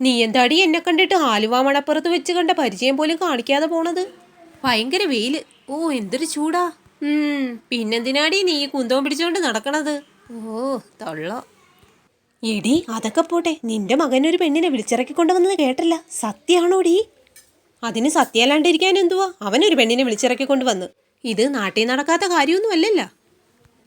നീ എന്താടി എന്നെ കണ്ടിട്ട് ആലുവ മണപ്പുറത്ത് വെച്ച് കണ്ട പരിചയം പോലും കാണിക്കാതെ പോണത്? ഭയങ്കര വെയിൽ. ഓ എന്തൊരു ചൂടാ. ഉം പിന്നെന്തിനാടി നീ കുന്തവും പിടിച്ചോണ്ട് നടക്കണത്? ഓ തൊള്ള. എടി അതൊക്കെ പോട്ടെ. നിന്റെ മകൻ ഒരു പെണ്ണിനെ വിളിച്ചിറക്കി കൊണ്ടുവന്നത് കേട്ടല്ല. സത്യാണോടി? അതിന് സത്യമല്ലാണ്ടിരിക്കാൻ എന്തുവാ? അവനൊരു പെണ്ണിനെ വിളിച്ചിറക്കി കൊണ്ടുവന്ന്. ഇത് നാട്ടിൽ നടക്കാത്ത കാര്യമൊന്നും അല്ലല്ലോ.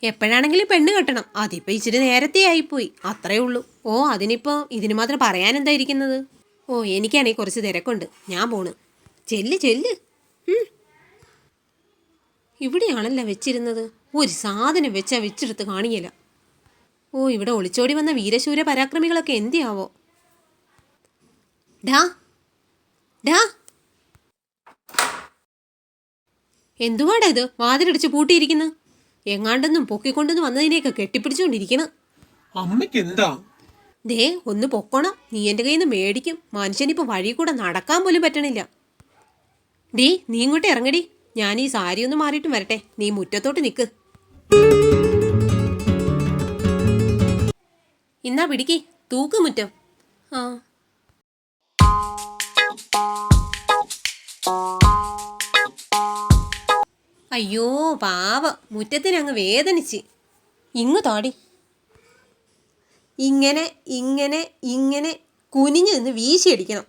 എപ്പോഴാണെങ്കിലും പെണ്ണ് കെട്ടണം. അതിപ്പോൾ ഇച്ചിരി നേരത്തെ ആയിപ്പോയി. അത്രേ ഉള്ളൂ. ഓ അതിനിപ്പോൾ ഇതിന് മാത്രം പറയാൻ ഇരിക്കുന്നത്? ഓ എനിക്കാണേ കുറച്ച് തിരക്കുണ്ട്. ഞാൻ പോണ്. ചെല്ല് ചെല്ല്. ഇവിടെയാണല്ലോ വെച്ചിരുന്നത്. ഒരു സാധനം വെച്ചാ വെച്ചെടുത്ത് കാണിയില്ല. ഓ ഇവിടെ ഒളിച്ചോടി വന്ന വീരശൂര പരാക്രമികളൊക്കെ എന്തിയാവോ? ഡാ ഡാ. എന്തുവാടാ ഇത്? വാതിലടിച്ച് പൂട്ടിയിരിക്കുന്നു? എങ്ങാണ്ടൊന്നും പൊക്കിക്കൊണ്ടെന്ന് വന്നതിനെയൊക്കെ കെട്ടിപ്പിടിച്ചുകൊണ്ടിരിക്കണം. അമ്മയ്ക്ക് എന്താ ദേ ഒന്ന് പൊക്കണം. നീ എന്റെ കയ്യിൽ നിന്ന് മേടിക്കും മനുഷ്യനിപ്പോൾ വഴി കൂടെ നടക്കാൻ പോലും പറ്റണില്ല. ഡീ നീ ഇങ്ങോട്ട് ഇറങ്ങടി. ഞാൻ ഈ സാരി ഒന്ന് മാറിയിട്ടും വരട്ടെ. നീ മുറ്റത്തോട്ട് നിൽക്ക് ഇന്നാ പിടിക്ക്. തൂക്ക് മുറ്റം. ആ. അയ്യോ പാവ. മുറ്റത്തിനങ്ങ് വേദനിച്ച്. ഇങ്ങ് താടി. ഇങ്ങനെ ഇങ്ങനെ ഇങ്ങനെ കുനിഞ്ഞു നിന്ന് വീശിയടിക്കണം.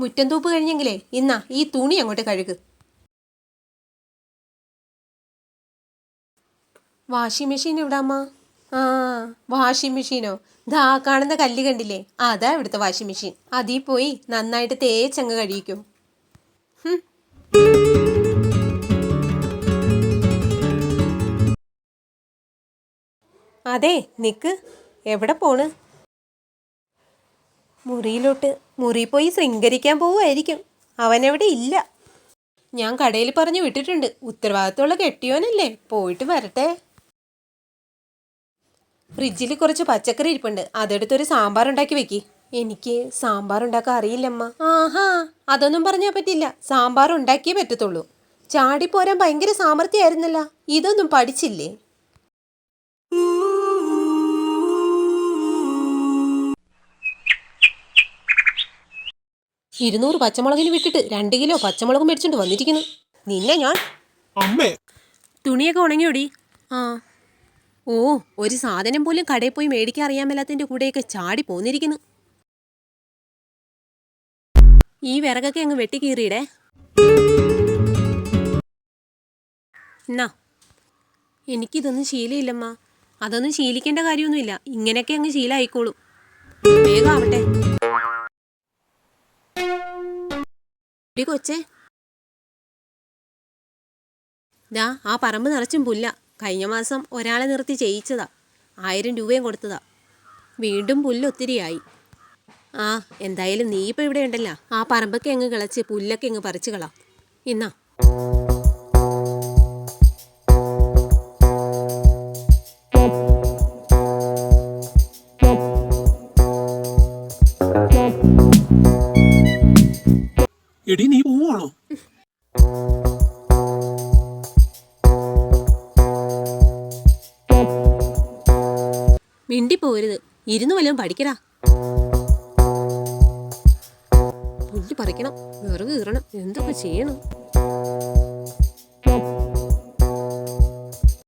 മുറ്റം തൂപ്പ് കഴിഞ്ഞെങ്കിലേ ഇന്നാ ഈ തുണി അങ്ങോട്ട് കഴുകു. വാഷിംഗ് മെഷീൻ എവിടെ അമ്മ? ആ വാഷിംഗ് മെഷീനോ ദാ കാണുന്ന കല്ല് കണ്ടില്ലേ? അതാ ഇവിടുത്തെ വാഷിംഗ് മെഷീൻ അതിൽ പോയി നന്നായിട്ട് തേച്ചങ്ങ് കഴിയിക്കും അതെ നിക്ക്. എവിടെ പോണ്? മുറിയിലോട്ട്. മുറി പോയി ശൃംഗരിക്കാൻ പോവുമായിരിക്കും. അവനെവിടെ ഇല്ല. ഞാൻ കടയിൽ പറഞ്ഞു വിട്ടിട്ടുണ്ട്. ഉത്തരവാദിത്തമുള്ള കെട്ടിയോനല്ലേ? പോയിട്ട് വരട്ടെ. ഫ്രിഡ്ജിൽ കുറച്ച് പച്ചക്കറി ഇരിപ്പുണ്ട്. അതെടുത്തൊരു സാമ്പാർ ഉണ്ടാക്കി വെക്കി. എനിക്ക് സാമ്പാർ ഉണ്ടാക്കാൻ അറിയില്ലമ്മ. ആഹാ അതൊന്നും പറഞ്ഞാൽ പറ്റില്ല. സാമ്പാർ ഉണ്ടാക്കിയേ പറ്റത്തുള്ളൂ. ചാടിപ്പോരാൻ ഭയങ്കര സാമർഥ്യമായിരുന്നല്ല. ഇതൊന്നും പഠിച്ചില്ലേ? ഇരുന്നൂറ് പച്ചമുളകിന് വിട്ടിട്ട് രണ്ട് കിലോ പച്ചമുളകും മേടിച്ചോണ്ട് വന്നിരിക്കുന്നു. നിന്നെ ഞാൻ അമ്മേ. തുണിയൊക്കെ ഉണങ്ങിയോടി? ആ. ഓ ഒരു സാധനം പോലും കടയിൽ പോയി മേടിക്കാൻ അറിയാൻ മേലാത്തതിന്റെ കൂടെയൊക്കെ ചാടി പോന്നിരിക്കുന്നു. ഈ വിറകൊക്കെ അങ്ങ് വെട്ടിക്കീറിയിടേ. എന്നാ എനിക്കിതൊന്നും ശീലയില്ലമ്മ. അതൊന്നും ശീലിക്കേണ്ട കാര്യമൊന്നുമില്ല. ഇങ്ങനെയൊക്കെ അങ്ങ് ശീലമായിക്കോളും വേഗം ആവട്ടെ. കൊച്ചേ. ദാ ആ പറമ്പ് നിറച്ചും പുല്ല. കഴിഞ്ഞ മാസം ഒരാളെ നിർത്തി ചെയ്യിച്ചതാ ആയിരം രൂപയും കൊടുത്തതാ. വീണ്ടും പുല്ല് ഒത്തിരിയായി ആ എന്തായാലും നീ ഇപ്പം ഇവിടെ ഉണ്ടല്ലോ. ആ പറമ്പൊക്കെ അങ്ങ് കിളച്ച് പുല്ലൊക്കെ അങ്ങ് പറിച്ചു കളാം. ഇന്നാ. എടി നീ പോവാണോ? മിണ്ടി പോരുത് ഇരുന്ന് വല്ലതും പഠിക്കടാ. പുല്ല് പറിക്കണം. വിറക് കീറണം. എന്തൊക്കെ ചെയ്യണം?